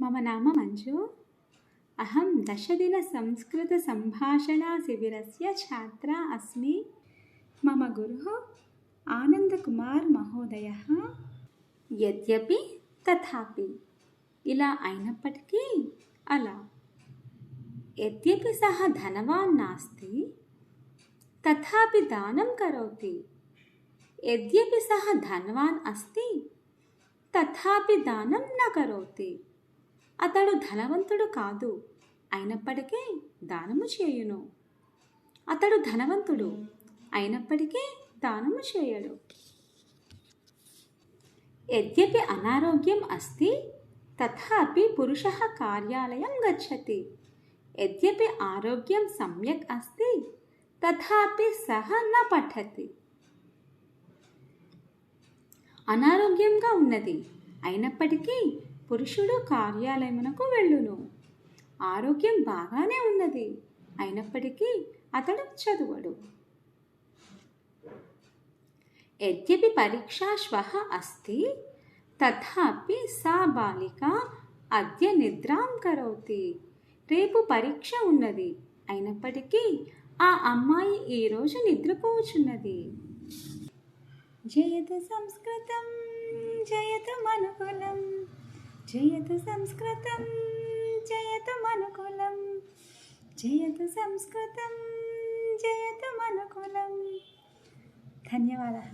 मम नाम मञ्जु अहं दशदिनसंस्कृतसम्भाषणाशिबिरस्य छात्रा अस्मि मम गुरुः ఆనందకుమార్ మహోదయ యద్యపి తథాపి ఇలా అయినప్పటికీ అలా యద్యపి సహ ధనవాన్ నాస్తి తథాపి దానం కరోతి యద్యపి సహ ధనవాన్ అస్తి తథాపి దానం న కరోతి అతడు ధనవంతుడు కాదు. అయినప్పటికీ దానము చేయును. అతడు ధనవంతుడు. అయినప్పటికీ దానము చేయడు. యద్యపి అనారోగ్యం అస్తి తథాపి పురుషः కార్యాలయం గచ్చతి. యద్యపి ఆరోగ్యం సమ్యక్ అస్తి తథాపి సహ న పఠతి. అనారోగ్యంగా ఉన్నది. అయినప్పటికీ పురుషుడు కార్యాలయమునకు వెళ్ళును. ఆరోగ్యం బాగానే ఉన్నది. అయినప్పటికీ అతడు చదువడు. యద్యపి పరీక్షా శ్వ అస్తి తథాపి సా బాలిక అద్య నిద్రాం కరోతి. రేపు పరీక్ష ఉన్నది. అయినప్పటికీ ఆ అమ్మాయి ఈరోజు నిద్రపోచున్నది. జయత సంస్కృతం జయత మనుకులం జయతు సంస్కృతం జయతు మనుకులం జయతు సంస్కృతం జయతు మనుకులం ధన్యవాదాः